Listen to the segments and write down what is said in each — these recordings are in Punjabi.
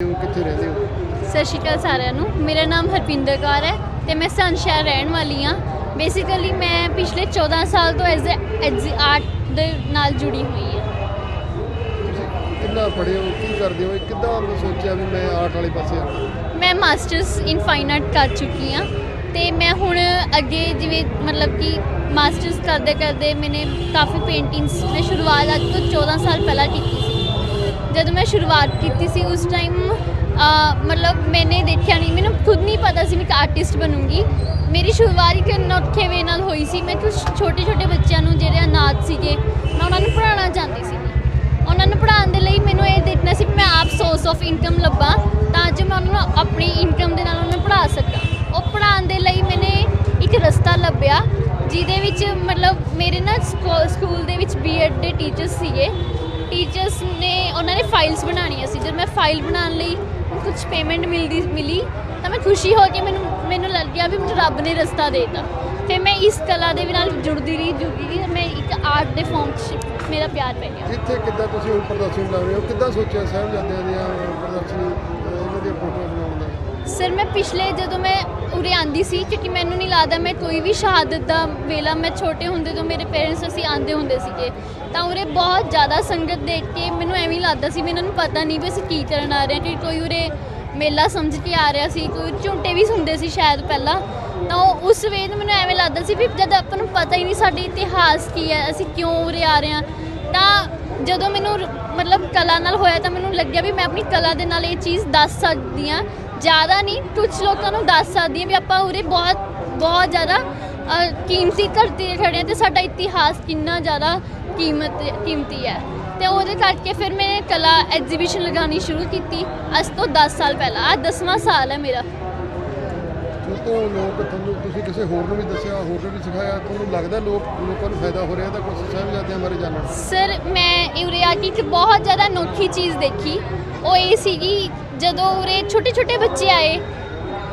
ਹੋ ਕਿੱਥੇ ਰਹਿੰਦੇ ਹੋ? ਸਤਿ ਸ਼੍ਰੀ ਅਕਾਲ ਸਾਰਿਆਂ ਨੂੰ। ਮੇਰਾ ਨਾਮ ਹਰਪਿੰਦਰ ਕੌਰ ਹੈ ਤੇ ਮੈਂ ਸੰਨ ਸ਼ਹਿਰ ਰਹਿਣ ਵਾਲੀ ਹਾਂ। ਬੇਸਿਕਲੀ ਮੈਂ ਪਿਛਲੇ 14 ਸਾਲ ਤੋਂ ਐਜ਼ ਐਜ਼ ਆਰਟ ਦੇ ਨਾਲ ਜੁੜੀ ਹੋਈ ਹਾਂ। ਕਿੰਨਾ ਪੜ੍ਹੇ ਹੋ? ਕੀ ਕਰਦੇ ਹੋ? ਕਿੱਦਾਂ ਸੋਚਿਆ ਵੀ ਮੈਂ ਆਰਟ ਵਾਲੇ ਪਾਸੇ ਆਉਣਾ ਮੈਂ ਮਾਸਟਰਸ ਇਨ ਫਾਈਨ ਆਰਟ ਕਰ ਚੁੱਕੀ ਹਾਂ ਤੇ ਮੈਂ ਹੁਣ ਅੱਗੇ ਜਿਵੇਂ ਮਤਲਬ ਕਿ ਮਾਸਟਰਸ ਕਰਦੇ ਕਰਦੇ ਮੈਨੇ ਕਾਫੀ ਪੇਂਟਿੰਗਸ ਮੈਂ ਸ਼ੁਰੂਆਤ ਅੱਜ ਤੋਂ 14 ਸਾਲ ਪਹਿਲਾਂ ਕੀਤੀ ਸੀ ਜਦੋਂ ਮੈਂ ਸ਼ੁਰੂਆਤ ਕੀਤੀ ਸੀ ਉਸ ਟਾਈਮ ਮਤਲਬ ਮੈਨੇ ਦੇਖਿਆ ਨਹੀਂ, ਮੈਨੂੰ ਖੁਦ ਨਹੀਂ ਪਤਾ ਸੀ ਮੈਂ ਇੱਕ ਆਰਟਿਸਟ ਬਣੂੰਗੀ। ਮੇਰੀ ਸ਼ੁਰੂਆਤ ਇੱਕ ਅਨੋਖੇ ਵੇ ਨਾਲ ਹੋਈ ਸੀ। ਮੈਂ ਕੁਝ ਛੋਟੇ ਛੋਟੇ ਬੱਚਿਆਂ ਨੂੰ, ਜਿਹੜੇ ਅਨਾਥ ਸੀਗੇ, ਮੈਂ ਉਹਨਾਂ ਨੂੰ ਪੜ੍ਹਾਉਣਾ ਚਾਹੁੰਦੀ ਸੀ। ਉਹਨਾਂ ਨੂੰ ਪੜ੍ਹਾਉਣ ਦੇ ਲਈ ਮੈਨੂੰ ਇਹ ਦੇਖਣਾ ਸੀ ਕਿ ਮੈਂ ਆਪ ਸੋਰਸ ਆਫ ਇਨਕਮ ਲੱਭਾਂ, ਤਾਂ ਜੋ ਮੈਂ ਉਹਨਾਂ ਨੂੰ ਆਪਣੀ ਇਨਕਮ ਦੇ ਨਾਲ ਉਹਨਾਂ ਨੂੰ ਪੜ੍ਹਾ ਸਕਾਂ। ਉਹ ਪੜ੍ਹਾਉਣ ਦੇ ਲਈ ਮੈਨੇ ਇੱਕ ਰਸਤਾ ਲੱਭਿਆ, ਜਿਹਦੇ ਵਿੱਚ ਮਤਲਬ ਮੇਰੇ ਨਾ ਸਕੂ- ਸਕੂਲ ਦੇ ਵਿੱਚ ਬੀਐਡ ਦੇ ਟੀਚਰਸ ਸੀਗੇ। ਟੀਚਰਸ ਨੇ ਉਹਨਾਂ ਨੇ ਫਾਈਲਸ ਬਣਾਉਣੀਆਂ ਸੀ। ਜਦ ਮੈਂ ਫਾਈਲ ਬਣਾਉਣ ਲਈ ਕੁਝ ਪੇਮੈਂਟ ਮਿਲਦੀ ਮਿਲੀ ਤਾਂ ਮੈਂ ਖੁਸ਼ੀ ਹੋ ਕੇ ਮੈਨੂੰ ਮੈਨੂੰ ਲੱਗਿਆ ਵੀ ਮੈਨੂੰ ਰੱਬ ਨੇ ਰਸਤਾ ਦੇਤਾ। ਫਿਰ ਮੈਂ ਇਸ ਕਲਾ ਦੇ ਨਾਲ ਜੁੜਦੀ ਰਹੀ ਜੁੜਦੀ ਰਹੀ ਮੈਂ ਇੱਕ ਆਰਟ ਦੇ ਫਾਰਮ 'ਚ ਮੇਰਾ ਪਿਆਰ ਪੈ ਗਿਆ। ਇੱਥੇ ਕਿੱਦਾਂ ਤੁਸੀਂ ਹੁਣ ਪ੍ਰਦਰਸ਼ਨੀ ਲਾ ਰਹੇ ਹੋ? ਕਿੱਦਾਂ ਸੋਚਿਆ ਸਾਹਿਬਜ਼ਾਦਿਆਂ ਦੀਆਂ ਪ੍ਰਦਰਸ਼ਨੀ ਇਹਨਾਂ ਦੀਆਂ ਫੋਟੋਆਂ ਬਣਾਉਣ ਦਾ? ਸਰ ਮੈਂ ਪਿਛਲੇ ਜਦੋਂ ਮੈਂ ਉਰੇ ਆਂਦੀ ਸੀ ਕਿਉਂਕਿ ਮੈਨੂੰ ਨਹੀਂ ਲੱਗਦਾ ਮੈਂ ਕੋਈ ਵੀ ਸ਼ਹਾਦਤ ਦਾ ਵੇਲਾ, ਮੈਂ ਛੋਟੇ ਹੁੰਦੇ ਤੋਂ ਮੇਰੇ ਪੇਰੈਂਟਸ ਅਸੀਂ ਆਂਦੇ ਹੁੰਦੇ ਸੀਗੇ। ਤਾਂ ਉਰੇ ਬਹੁਤ ਜ਼ਿਆਦਾ ਸੰਗਤ ਦੇਖ ਕੇ ਮੈਨੂੰ ਐਵੇਂ ਲੱਗਦਾ ਸੀ ਵੀ ਇਹਨਾਂ ਨੂੰ ਪਤਾ ਨਹੀਂ ਵੀ ਅਸੀਂ ਕੀ ਕਰਨ ਆ ਰਹੇ ਹਾਂ, ਕਿ ਕੋਈ ਉਰੇ ਮੇਲਾ ਸਮਝ ਕੇ ਆ ਰਿਹਾ ਸੀ, ਕੋਈ ਝੁੰਟੇ ਵੀ ਸੁਣਦੇ ਸੀ ਸ਼ਾਇਦ ਪਹਿਲਾਂ। ਤਾਂ ਉਹ ਉਸ ਵੇਲੇ ਮੈਨੂੰ ਐਵੇਂ ਲੱਗਦਾ ਸੀ ਵੀ ਜਦ ਆਪਾਂ ਨੂੰ ਪਤਾ ਹੀ ਨਹੀਂ ਸਾਡੇ ਇਤਿਹਾਸ ਕੀ ਹੈ, ਅਸੀਂ ਕਿਉਂ ਉਰੇ ਆ ਰਹੇ ਹਾਂ। ਤਾਂ ਜਦੋਂ ਮੈਨੂੰ ਮਤਲਬ ਕਲਾ ਨਾਲ ਹੋਇਆ ਤਾਂ ਮੈਨੂੰ ਲੱਗਿਆ ਵੀ ਮੈਂ ਆਪਣੀ ਕਲਾ ਦੇ ਨਾਲ ਇਹ ਚੀਜ਼ ਦੱਸ ਸਕਦੀ ਹਾਂ ਜ਼ਿਆਦਾ ਨਹੀਂ ਕੁਝ ਲੋਕਾਂ ਨੂੰ ਦੱਸ ਸਕਦੀ ਹਾਂ ਵੀ ਆਪਾਂ ਉਰੇ ਬਹੁਤ ਬਹੁਤ ਜ਼ਿਆਦਾ ਅ, ਕੀਮਤੀ ਧਰਤੀ ਤੇ ਖੜੇ ਹਾਂ ਤੇ ਸਾਡਾ ਇਤਿਹਾਸ ਕਿੰਨਾ ਜ਼ਿਆਦਾ ਕੀਮਤ ਕੀਮਤੀ ਹੈ। ਤੇ ਉਹਦੇ ਕਰਕੇ ਫਿਰ ਮੈਂ ਕਲਾ ਐਗਜ਼ੀਬਿਸ਼ਨ ਲਗਾਉਣੀ ਸ਼ੁਰੂ ਕੀਤੀ। ਅੱਜ ਤੋਂ 10 ਸਾਲ ਪਹਿਲਾਂ ਅੱਜ 10ਵਾਂ ਸਾਲ ਹੈ ਮੇਰਾ। ਉਹ ਤੋਂ ਲੋਕ ਤੁਹਾਨੂੰ ਤੁਸੀਂ ਕਿਸੇ ਹੋਰ ਨੂੰ ਵੀ ਦੱਸਿਆ ਹੋਰ ਨੂੰ ਵੀ ਸਿਖਾਇਆ ਤੁਹਾਨੂੰ ਲੱਗਦਾ ਲੋਕ ਲੋਕਾਂ ਨੂੰ ਫਾਇਦਾ ਹੋ ਰਿਹਾ ਤਾਂ ਕੁਝ ਸਾਹਿਬਜ਼ਾਦਿਆਂ ਬਾਰੇ ਜਾਣਨ ਸਰ ਮੈਂ ਉਰੇ ਆ ਕੇ ਇੱਕ ਬਹੁਤ ਜ਼ਿਆਦਾ ਅਨੋਖੀ ਚੀਜ਼ ਦੇਖੀ। ਉਹ ਇਹ ਸੀਗੀ ਜਦੋਂ ਉਰੇ ਛੋਟੇ ਛੋਟੇ ਬੱਚੇ ਆਏ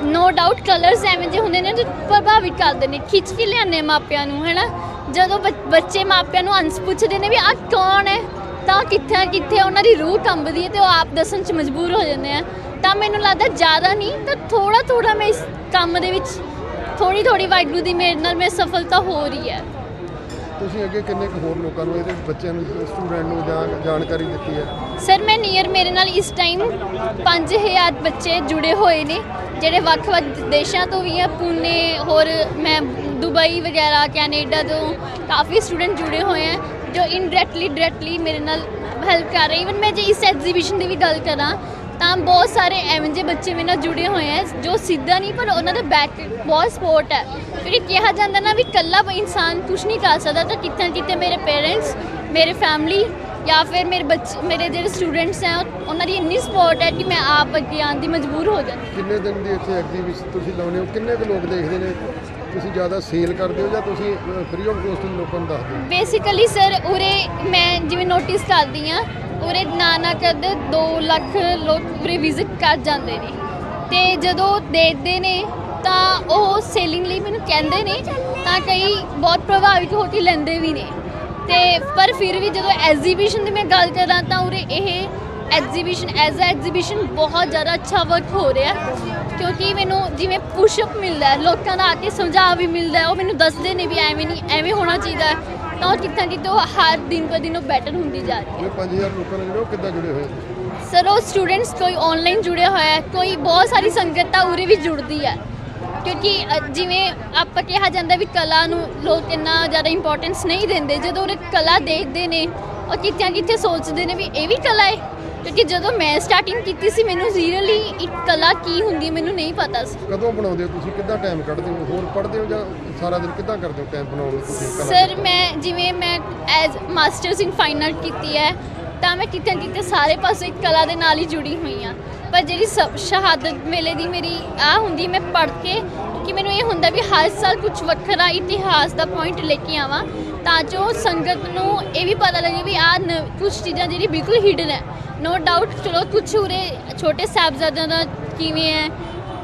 ਨੋ ਡਾਊਟ ਕਲਰਸ ਐਵੇਂ ਜਿਹੇ ਹੁੰਦੇ ਨੇ ਜੋ ਪ੍ਰਭਾਵਿਤ ਕਰਦੇ ਨੇ, ਖਿੱਚ ਕੇ ਲਿਆਉਂਦੇ ਮਾਪਿਆਂ ਨੂੰ, ਹੈਨਾ? ਜਦੋਂ ਬੱਚ- ਬੱਚੇ ਮਾਪਿਆਂ ਨੂੰ ਅੰਸ ਪੁੱਛਦੇ ਨੇ ਵੀ ਆ ਕੌਣ ਹੈ, ਤਾਂ ਕਿੱਥੇ ਕਿੱਥੇ ਉਹਨਾਂ ਦੀ ਰੂਹ ਕੰਬਦੀ ਹੈ ਤੇ ਉਹ ਆਪ ਦੱਸਣ 'ਚ ਮਜਬੂਰ ਹੋ ਜਾਂਦੇ ਆ। ਤਾਂ ਮੈਨੂੰ ਲੱਗਦਾ ਜ਼ਿਆਦਾ ਨਹੀਂ, ਤਾਂ ਥੋੜਾ ਥੋੜਾ ਮੈਂ ਇਸ ਕੰਮ ਦੇ ਵਿੱਚ ਥੋੜੀ ਥੋੜੀ ਵਾਹਿਗੁਰੂ ਦੀ ਮੇਰੇ ਨਾਲ ਮੈਂ ਸਫਲਤਾ ਹੋ ਰਹੀ ਹੈ। ਤੁਸੀਂ ਅੱਗੇ ਕਿੰਨੇ ਕੁ ਹੋਰ ਲੋਕਾਂ ਨੂੰ, ਇਹਦੇ ਬੱਚਿਆਂ ਨੂੰ ਸਟੂਡੈਂਟ ਨੂੰ ਜਾਣ- ਜਾਣਕਾਰੀ ਦਿੱਤੀ ਹੈ? ਸਰ, ਮੈਂ ਨੀਅਰ ਮੇਰੇ ਨਾਲ ਇਸ ਟਾਈਮ 5000 ਬੱਚੇ ਜੁੜੇ ਹੋਏ ਨੇ, ਜਿਹੜੇ ਵੱਖ-ਵੱਖ ਦੇਸ਼ਾਂ ਤੋਂ ਵੀ ਆ ਪੂਨੇ ਹੋਰ ਮੈਂ ਦੁਬਈ ਵਗੈਰਾ, ਕੈਨੇਡਾ ਤੋਂ ਕਾਫੀ ਸਟੂਡੈਂਟ ਜੁੜੇ ਹੋਏ ਆ, ਜੋ ਇਨਡਾਇਰੈਕਟਲੀ ਡਾਇਰੈਕਟਲੀ ਮੇਰੇ ਨਾਲ ਹੈਲਪ ਕਰ ਰਹੇ ਇਵਨ ਮੈਂ ਜੇ ਇਸ ਐਗਜ਼ੀਬਿਸ਼ਨ ਦੀ ਵੀ ਗੱਲ ਕਰਾਂ ਤਾਂ ਬਹੁਤ ਸਾਰੇ ਐਵੇਂ ਜਿਹੇ ਬੱਚੇ ਮੇਰੇ ਨਾਲ ਜੁੜੇ ਹੋਏ ਆ ਜੋ ਸਿੱਧਾ ਨਹੀਂ ਪਰ ਉਹਨਾਂ ਦਾ ਬੈਕ ਬਹੁਤ ਸਪੋਰਟ ਹੈ ਕਿਉਂਕਿ ਕਿਹਾ ਜਾਂਦਾ ਨਾ ਵੀ ਇਕੱਲਾ ਇਨਸਾਨ ਕੁਝ ਨਹੀਂ ਕਰ ਸਕਦਾ ਤਾਂ ਕਿਤੇ ਨਾ ਕਿਤੇ ਮੇਰੇ ਪੇਰੈਂਟਸ ਮੇਰੇ ਫੈਮਿਲੀ ਜਾਂ ਫਿਰ ਮੇਰੇ ਬੱਚੇ ਮੇਰੇ ਜਿਹੜੇ ਸਟੂਡੈਂਟਸ ਉਹ- ਉਹਨਾਂ ਦੀ ਇੰਨੀ ਸਪੋਰਟ ਹੈ ਕਿ ਮੈਂ ਆਪ ਅੱਗੇ ਆਉਣ ਦੀ ਮਜਬੂਰ ਹੋ ਜਾਂਦੀ ਕਿੰਨੇ ਦਿਨ ਦੀ ਇੱਥੇ ਐਗਜ਼ੀਬਿਸ਼ਨ ਤੁਸੀਂ ਲਾਉਂਦੇ ਹੋ? ਕਿੰਨੇ ਕੁ ਲੋਕ ਦੇਖਦੇ ਨੇ? ਤੁਸੀਂ ਜ਼ਿਆਦਾ ਸੇਲ ਕਰਦੇ ਹੋ ਜਾਂ ਤੁਸੀਂ ਫ੍ਰੀ ਆਫ ਕੋਸਟ ਲੋਕਾਂ ਨੂੰ ਦੱਸਦੇ ਹੋ? ਬੇਸਿਕਲੀ ਸਰ ਉਰੇ ਮੈਂ ਜਿਵੇਂ ਨੋਟਿਸ ਕਰਦੀ ਆ ਉਰੇ ਨਾ ਨਾ ਕਰਦੇ 2 ਲੱਖ ਲੋਕ ਉਰੇ ਵਿਜ਼ਿਟ ਕਰ ਜਾਂਦੇ ਨੇ। ਤੇ ਜਦੋਂ ਦੇਖਦੇ ਨੇ, ਤਾਂ ਉਹ ਸੇਲਿੰਗ ਲਈ ਮੈਨੂੰ ਕਹਿੰਦੇ ਨੇ, ਤਾਂ ਕਈ ਬਹੁਤ ਪ੍ਰਭਾਵਿਤ ਹੋ ਕੇ ਲੈਂਦੇ ਵੀ ਨੇ। ਤੇ ਪਰ ਫਿਰ ਵੀ ਜਦੋਂ ਐਗਜ਼ੀਬਿਸ਼ਨ ਦੀ ਮੈਂ ਗੱਲ ਕਰਾਂ, ਤਾਂ ਉਰੇ ਇਹ ਐਗਜ਼ੀਬਿਸ਼ਨ ਐਜ਼ ਅ ਐਗਜ਼ੀਬਿਸ਼ਨ ਬਹੁਤ ਜ਼ਿਆਦਾ ਅੱਛਾ ਵਰਕ ਹੋ ਰਿਹਾ। ਕਿਉਂਕਿ ਮੈਨੂੰ ਜਿਵੇਂ ਪੁਸ਼ਅਪ ਮਿਲਦਾ ਹੈ, ਲੋਕਾਂ ਦਾ ਆ ਕੇ ਸਮਝਾ ਵੀ ਮਿਲਦਾ ਹੈ, ਉਹ ਮੈਨੂੰ ਦੱਸਦੇ ਨੇ ਵੀ ਐਵੇਂ ਨਹੀਂ, ਐਵੇਂ ਹੋਣਾ ਚਾਹੀਦਾ ਹੈ। ਤਾਂ ਉਹ ਨਾ ਕਿਤੇ ਉਹ ਹਰ ਦਿਨ ਪਰ ਦਿਨ ਉਹ ਬੈਟਰ ਹੁੰਦੀ ਜਾ ਰਹੀ ਹੈ। ਇਹ 5000 ਲੋਕਾਂ ਨੇ ਜਿਹੜੇ ਉਹ ਕਿੱਦਾਂ ਜੁੜੇ ਹੋਏ? ਨੇ ਸਰ ਉਹ ਸਟੂਡੈਂਟਸ ਕੋਈ ਆਨਲਾਈਨ ਜੁੜਿਆ ਹੋਇਆ ਹੈ ਕੋਈ ਬਹੁਤ ਸਾਰੀ ਸੰਗਤ ਤਾਂ ਉਰੇ ਵੀ ਜੁੜਦੀ ਹੈ। ਕਿਉਂਕਿ ਅ, ਜਿਵੇਂ ਆਪਾਂ ਕਿਹਾ ਜਾਂਦਾ ਵੀ ਕਲਾ ਨੂੰ ਲੋਕ ਇੰਨਾ ਜ਼ਿਆਦਾ ਇੰਪੋਰਟੈਂਸ ਨਹੀਂ ਦਿੰਦੇ। ਜਦੋਂ ਉਹ ਕਲਾ ਦੇਖਦੇ ਨੇ ਉਹ ਕਿਤੇ ਨਾ ਕਿਤੇ ਸੋਚਦੇ ਨੇ ਵੀ ਇਹ ਵੀ ਕਲਾ ਹੈ। ਕਿਉਂਕਿ ਜਦੋਂ ਮੈਂ ਸਟਾਰਟਿੰਗ ਕੀਤੀ ਸੀ ਮੈਨੂੰ ਜ਼ੀਰੋਲੀ ਇੱਕ ਕਲਾ ਕੀ ਹੁੰਦੀ ਮੈਨੂੰ ਨਹੀਂ ਪਤਾ ਸੀ। ਕਦੋਂ ਬਣਾਉਂਦੇ ਹੋ ਤੁਸੀਂ? ਕਿੱਦਾਂ ਟਾਈਮ ਕੱਢਦੇ ਹੋ? ਹੋਰ ਪੜ੍ਹਦੇ ਹੋ ਜਾਂ ਸਾਰਾ ਦਿਨ ਕਿੱਦਾਂ ਕਰਦੇ ਹੋ ਟਾਈਮ ਬਣਾਉਣ ਨੂੰ ਤੁਸੀਂ ਕਲਾ ਸਰ ਮੈਂ ਜਿਵੇਂ ਮੈਂ as masters in fine art ਕੀਤੀ ਹੈ ਤਾਂ ਮੈਂ ਕਿਤੇ ਨਾ ਕਿਤੇ ਸਾਰੇ ਪਾਸੇ ਇੱਕ ਕਲਾ ਦੇ ਨਾਲ ਹੀ ਜੁੜੀ ਹੋਈ ਹਾਂ। ਪਰ ਜਿਹੜੀ ਸ- ਸ਼ਹਾਦਤ ਮੇਲੇ ਦੀ ਮੇਰੀ ਆ ਹੁੰਦੀ ਮੈਂ ਪੜ੍ਹ ਕੇ ਕਿ ਮੈਨੂੰ ਇਹ ਹੁੰਦਾ ਵੀ ਹਰ ਸਾਲ ਕੁਝ ਵੱਖਰਾ ਇਤਿਹਾਸ ਦਾ ਪੁਆਇੰਟ ਲੈ ਕੇ ਆਵਾਂ। ਤਾਂ ਜੋ ਸੰਗਤ ਨੂੰ ਇਹ ਵੀ ਪਤਾ ਲੱਗੇ ਵੀ ਆ ਕੁਝ ਚੀਜ਼ਾਂ ਜਿਹੜੀ ਬਿਲਕੁਲ ਹਿਡਨ ਹੈ। ਨੋ ਡਾਊਟ ਚਲੋ ਕੁਝ ਉਰੇ ਛੋਟੇ ਸਾਹਿਬਜ਼ਾਦਿਆਂ ਦਾ ਕਿਵੇਂ ਹੈ,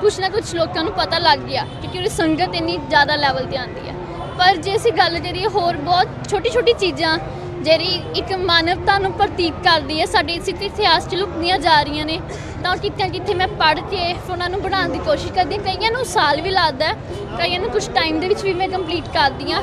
ਕੁਛ ਨਾ ਕੁਛ ਲੋਕਾਂ ਨੂੰ ਪਤਾ ਲੱਗ ਗਿਆ, ਕਿਉਂਕਿ ਉਹਦੀ ਸੰਗਤ ਇੰਨੀ ਜ਼ਿਆਦਾ ਲੈਵਲ ਤੇ ਆਉਂਦੀ ਹੈ। ਪਰ ਜੇ ਅਸੀਂ ਗੱਲ ਕਰੀਏ ਹੋਰ ਬਹੁਤ ਛੋਟੀ ਛੋਟੀ ਚੀਜ਼ਾਂ, ਜਿਹੜੀ ਇੱਕ ਮਾਨਵਤਾ ਨੂੰ ਪ੍ਰਤੀਕ ਕਰਦੀ ਹੈ, ਸਾਡੇ ਸਿੱਖ ਇਤਿਹਾਸ ਚ ਲੁਕਦੀਆਂ ਜਾ ਰਹੀਆਂ ਨੇ, ਤਾਂ ਕਿਤੇ ਕਿਤੇ ਮੈਂ ਪੜ੍ਹ ਕੇ ਫਿਰ ਉਹਨਾਂ ਨੂੰ ਬਣਾਉਣ ਦੀ ਕੋਸ਼ਿਸ਼ ਕਰਦੀ ਹਾਂ। ਕਈਆਂ ਨੂੰ ਸਾਲ ਵੀ ਲੱਗਦਾ ਕਈਆਂ ਨੂੰ ਕੁਝ ਟਾਈਮ ਦੇ ਵਿੱਚ ਵੀ ਮੈਂ ਕੰਪਲੀਟ ਕਰਦੀ ਹਾਂ।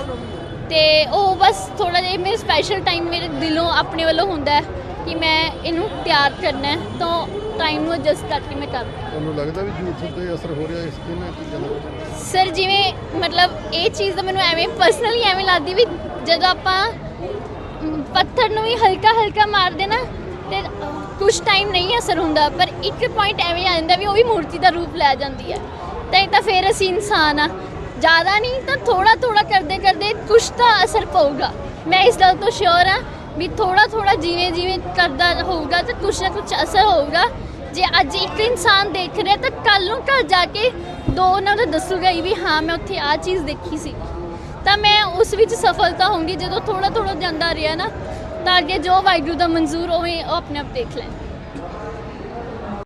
ਤੇ ਉਹ ਬਸ ਥੋੜਾ ਜਿਹਾ ਮੇਰੇ ਸਪੈਸ਼ਲ ਟਾਈਮ ਮੇਰੇ ਦਿਲੋਂ ਆਪਣੇ ਵੱਲੋਂ ਹੁੰਦਾ ਹੈ ਕਿ ਮੈਂ ਇਹਨੂੰ ਤਿਆਰ ਕਰਨਾ ਹੈ ਤਾਂ ਟਾਈਮ ਨੂੰ ਐਡਜਸਟ ਕਰਕੇ ਮੈਂ ਕਰਦੀ ਹਾਂ। ਤੁਹਾਨੂੰ ਲੱਗਦਾ ਵੀ ਯੂਥ ਤੇ ਅਸਰ ਹੋ ਰਿਹਾ ਇਸ ਇਹਨਾਂ ਚੀਜ਼ਾਂ ਦਾ ਸਰ ਜਿਵੇਂ ਮਤਲਬ ਇਹ ਚੀਜ਼ ਤਾਂ ਮੈਨੂੰ ਐਵੇਂ ਪਰਸਨਲੀ ਐਵੇਂ ਲੱਗਦੀ ਵੀ ਜਦੋਂ ਆਪਾਂ ਮ, ਪੱਥਰ ਨੂੰ ਵੀ ਹਲਕਾ ਹਲਕਾ ਮਾਰਦੇ ਨਾ ਤੇ ਕੁਝ ਟਾਈਮ ਨਹੀਂ ਅਸਰ ਹੁੰਦਾ ਪਰ ਇੱਕ ਪੁਆਇੰਟ ਐਵੇਂ ਆ ਜਾਂਦਾ ਵੀ ਉਹ ਵੀ ਮੂਰਤੀ ਦਾ ਰੂਪ ਲੈ ਜਾਂਦੀ ਹੈ। ਤਾਂ ਇਹ ਤਾਂ ਫਿਰ ਅਸੀਂ ਇਨਸਾਨ ਆ। ਜ਼ਿਆਦਾ ਨਹੀਂ, ਤਾਂ ਥੋੜਾ ਥੋੜਾ ਕਰਦੇ ਕਰਦੇ ਕੁਝ ਤਾਂ ਅਸਰ ਪਊਗਾ। ਮੈਂ ਇਸ ਗੱਲ ਤੋਂ ਸ਼ੋਰ ਆ ਵੀ ਥੋੜਾ ਥੋੜਾ ਜਿਵੇਂ ਜਿਵੇਂ ਕਰਦਾ ਹੋਊਗਾ ਤਾਂ ਕੁਝ ਨਾ ਕੁਝ ਅਸਰ ਹੋਊਗਾ। ਜੇ ਅੱਜ ਇੱਕ ਇਨਸਾਨ ਦੇਖ ਰਿਹਾ ਤਾਂ ਕੱਲ ਨੂੰ ਘਰ ਜਾ ਕੇ ਦੋ ਉਹਨਾਂ ਨੂੰ ਦੱਸੂਗਾ ਹੀ ਵੀ ਹਾਂ, ਮੈਂ ਉੱਥੇ ਆ ਚੀਜ਼ ਦੇਖੀ ਸੀ। ਤਾਂ ਮੈਂ ਉਸ ਵਿੱਚ ਸਫਲਤਾ ਹੋਊਂਗੀ, ਜਦੋਂ ਥੋੜਾ ਥੋੜਾ ਜਾਂਦਾ ਰਿਹਾ ਨਾ, ਤਾਂ ਅੱਗੇ ਜੋ ਵਾਹਿਗੁਰੂ ਦਾ ਮਨਜ਼ੂਰ ਹੋਵੇ, ਉਹ ਆਪਣੇ ਆਪ ਦੇਖ ਲੈਣ।